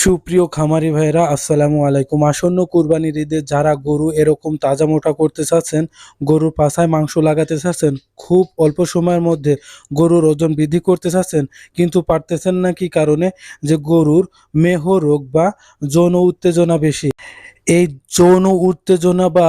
সুপ্রিয় খামারি ভাইরা আসসালামু আলাইকুম। আসন্ন কুরবানির ঈদে যারা গরু এরকম তাজা মোটা করতে চাচ্ছেন, গরুর পাশায় মাংস লাগাতে চাচ্ছেন, খুব অল্প সময়ের মধ্যে গরুর ওজন বৃদ্ধি করতে চাচ্ছেন, কিন্তু পারতেছেন না কি কারণে? যে গরুর মেহ রোগ বা যৌন উত্তেজনা বেশি। এই যৌন উত্তেজনা বা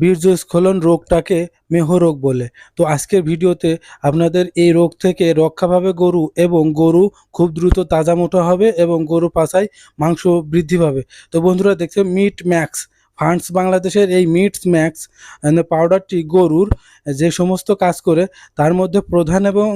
বীর্যস্খলন রোগটাকে মেহ রোগ বলে। তো আজকের ভিডিওতে আপনাদের এই রোগ থেকে রক্ষা পাবে গরু এবং গরু খুব দ্রুত তাজা মোটা হবে এবং গরু পাছায় মাংস বৃদ্ধি পাবে। তো বন্ধুরা দেখছে মিট ম্যাক্স ফান্ডস বাংলাদেশের এই মিটস ম্যাক্স পাউডারটি গরুর যে সমস্ত কাজ করে তার মধ্যে প্রধান এবং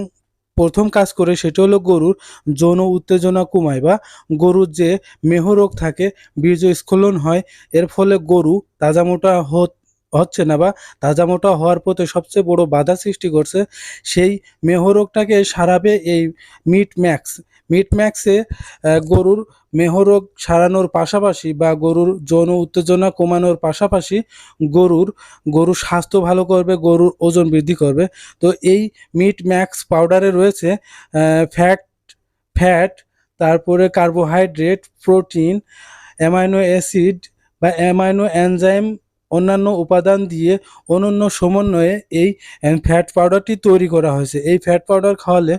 প্রথম কাজ করে সেটা হলো গরুর যৌন উত্তেজনা কমায় বা গরুর যে মেহ রোগ থাকে বীর্য স্খলন হয়, এর ফলে গরু তাজা মোটা হত- হচ্ছে না বা তাজা মোটা হওয়ার পথে সবচেয়ে বড় বাধা সৃষ্টি করছে, সেই মেহরোগটাকে সারাবে এই মিট ম্যাক্স মিট ম্যাক্সে গরুর মেহরোগ সারানোর পাশাপাশি বা গরুর যৌন উত্তেজনা কমানোর পাশাপাশি গরুর গরুর স্বাস্থ্য ভালো করবে, গরুর ওজন বৃদ্ধি করবে। তো এই মিট ম্যাক্স পাউডারে রয়েছে ফ্যাট ফ্যাট তারপরে কার্বোহাইড্রেট প্রোটিন অ্যামাইনো অ্যাসিড বা অ্যামাইনো এনজাইম অন্যান্য উপাদান দিয়ে অনন্য সমন্বয়ে এই ফ্যাট পাউডারটি তৈরি করা হয়েছে। এই ফ্যাট পাউডার খাওয়ালে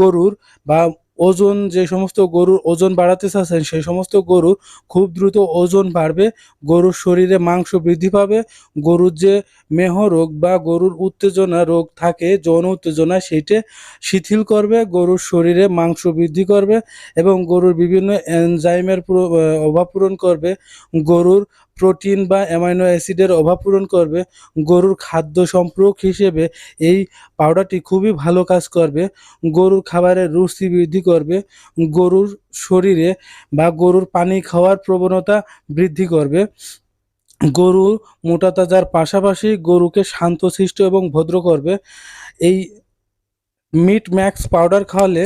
গরুর বা ওজন যে সমস্ত গরুর ওজন বাড়াতে চাচ্ছেন, সেই সমস্ত গরুর খুব দ্রুত ওজন বাড়বে, গরুর শরীরে মাংস বৃদ্ধি পাবে, গরুর যে মেহ রোগ বা গরুর উত্তেজনা রোগ থাকে, যৌন উত্তেজনা সেইটা শিথিল করবে, গরুর শরীরে মাংস বৃদ্ধি করবে এবং গরুর বিভিন্ন এনজাইমের অভাব পূরণ করবে, গরুর প্রোটিন বা অ্যামাইনো অ্যাসিডের অভাব পূরণ করবে। গরুর খাদ্য সম্পর্ক হিসেবে এই পাউডারটি খুবই ভালো কাজ করবে। গরুর খাবারের রুচি বৃদ্ধি করবে। গরুর শরীরে বা গরুর পানি খাওয়ার প্রবণতা বৃদ্ধি করবে। গরু মোটা তাজার পাশাপাশি গরুকে শান্তশিষ্ট এবং ভদ্র করবে। এই মিট ম্যাক্স পাউডার খাওয়ালে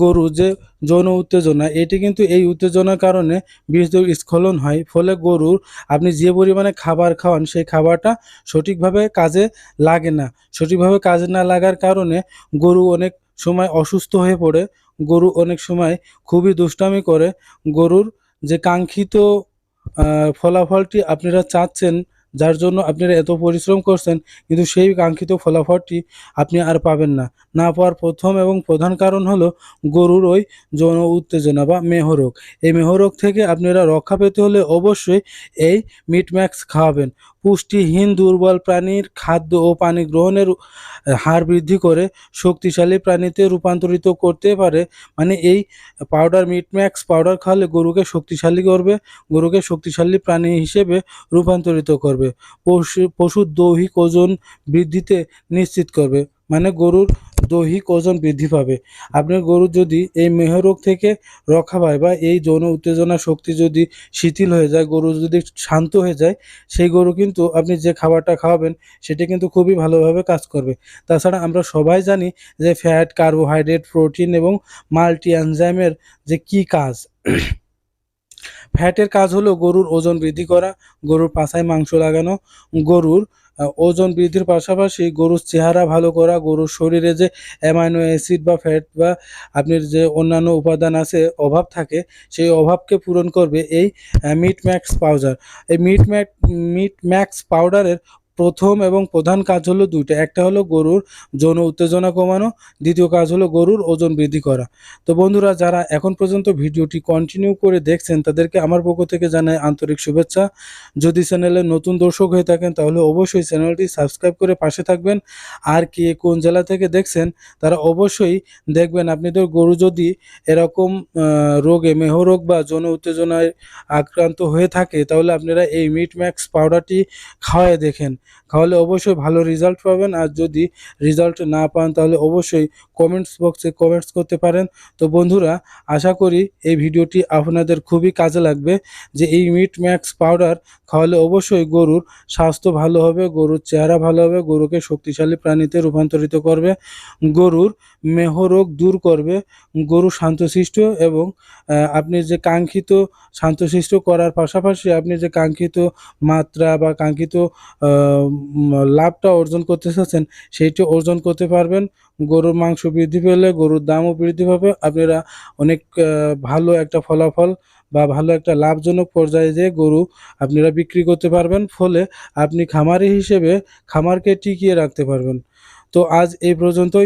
গরু যে যৌন উত্তেজনা, এটি কিন্তু এই উত্তেজনার কারণে বীর্য স্খলন হয়। ফলে গরুর আপনি যে পরিমাণে খাবার খাওয়ান, সেই খাবারটা সঠিকভাবে কাজে লাগে না। সঠিকভাবে কাজে না লাগার কারণে গরু অনেক সময় অসুস্থ হয়ে পড়ে, গরু অনেক সময় খুবই দুষ্টামি করে। গরুর যে কাঙ্ক্ষিত ফলাফলটি আপনারা চাচ্ছেন যার জন্য আপনারা এত পরিশ্রম করছেন, কিন্তু সেই কাঙ্ক্ষিত ফলাফলটি আপনি আর পাবেন না। না পাওয়ার প্রথম এবং প্রধান কারণ হলো গরুর ওই যৌন উত্তেজনা বা মেহরোগ। এই মেহরোগ থেকে আপনারা রক্ষা পেতে হলে অবশ্যই এই মিটম্যাক্স খাওয়াবেন। পুষ্টিহীন দুর্বল প্রাণীর খাদ্য ও পানি গ্রহণের হার বৃদ্ধি করে শক্তিশালী প্রাণীতে রূপান্তরিত করতে পারে। মানে এই পাউডার মিটম্যাক্স পাউডার খাওয়ালে গরুকে শক্তিশালী করবে, গরুকে শক্তিশালী প্রাণী হিসেবে রূপান্তরিত করবে। পশু, পশুর দৈহিক ওজন বৃদ্ধিতে নিশ্চিত করবে। মানে গরুর দৈহিক ওজন বৃদ্ধি পাবে। আপনার গরু যদি এই মেহরোগ থেকে রক্ষা পায় বা এই যৌন উত্তেজনা শক্তি যদি শিথিল হয়ে যায়, গরু যদি শান্ত হয়ে যায়, সেই গরু কিন্তু আপনি যে খাবারটা খাওয়াবেন, সেটা কিন্তু খুবই ভালোভাবে কাজ করবে। তাছাড়া আমরা সবাই জানি যে ফ্যাট কার্বোহাইড্রেট প্রোটিন এবং মাল্টি এনজাইমের যে কি কাজ ফ্যাটের কাজ হলো গরুর ওজন বৃদ্ধি করা, গরুর পাছায় মাংস লাগানো, গরুর ওজন বৃদ্ধির পাশাপাশি গরুর চেহারা ভালো করা, গরুর শরীরে যে অ্যামাইনো অ্যাসিড বা ফ্যাট বা আপনার যে অন্যান্য উপাদান আছে, অভাব থাকে, সেই অভাবকে পূরণ করবে এই মিট ম্যাক্স পাউডার এই মিট ম্যাক মিট ম্যাক্স পাউডারের প্রথম এবং প্রধান কাজ হলো দুইটা। একটা হলো গরুর যৌন উত্তেজনা কমানো, দ্বিতীয় কাজ হলো গরুর ওজন বৃদ্ধি করা। তো বন্ধুরা, যারা এখন পর্যন্ত ভিডিওটি কন্টিনিউ করে দেখছেন, তাদেরকে আমার পক্ষ থেকে জানাই আন্তরিক শুভেচ্ছা। যদি চ্যানেলে নতুন দর্শক হয়ে থাকেন, তাহলে অবশ্যই চ্যানেলটি সাবস্ক্রাইব করে পাশে থাকবেন। আর কে কোন জেলা থেকে দেখছেন, তারা অবশ্যই দেখবেন আপনাদের গরু যদি এরকম রোগে মেহরোগ বা যৌন উত্তেজনায় আক্রান্ত হয়ে থাকে, তাহলে আপনারা এই মিট ম্যাক্স পাউডারটি খাওয়ায় দেখেন। খাওয়ালে অবশ্যই ভালো রেজাল্ট পাবেন। আর যদি রেজাল্ট না পান, তাহলে অবশ্যই কমেন্টস বক্সে কমেন্টস করতে পারেন। তো বন্ধুরা, আশা করি এই ভিডিওটি আপনাদের খুবই কাজে লাগবে। যে এই মিট ম্যাক্স পাউডার খাওয়ালে অবশ্যই গরুর স্বাস্থ্য ভালো হবে, গরুর চেহারা ভালো হবে, গরুকে শক্তিশালী প্রাণীতে রূপান্তরিত করবে, গরুর মেহরোগ দূর করবে, গরু শান্তশিষ্ট এবং আপনি যে কাঙ্ক্ষিত শান্তশিষ্ট করার পাশাপাশি আপনি যে কাঙ্ক্ষিত মাত্রা বা কাঙ্ক্ষিত লাভটা অর্জন করতে চাচ্ছেন সেইটি অর্জন করতে পারবেন। গরুর মাংস বৃদ্ধি পেলে গরুর দামও বৃদ্ধি পাবে। আপনারা অনেক ভালো একটা ফলাফল বা ভালো একটা লাভজনক পর্যায়ে যে গরু আপনারা বিক্রি করতে পারবেন। ফলে আপনি খামারি হিসেবে খামারকে টিকিয়ে রাখতে পারবেন। তো আজ এই পর্যন্তই।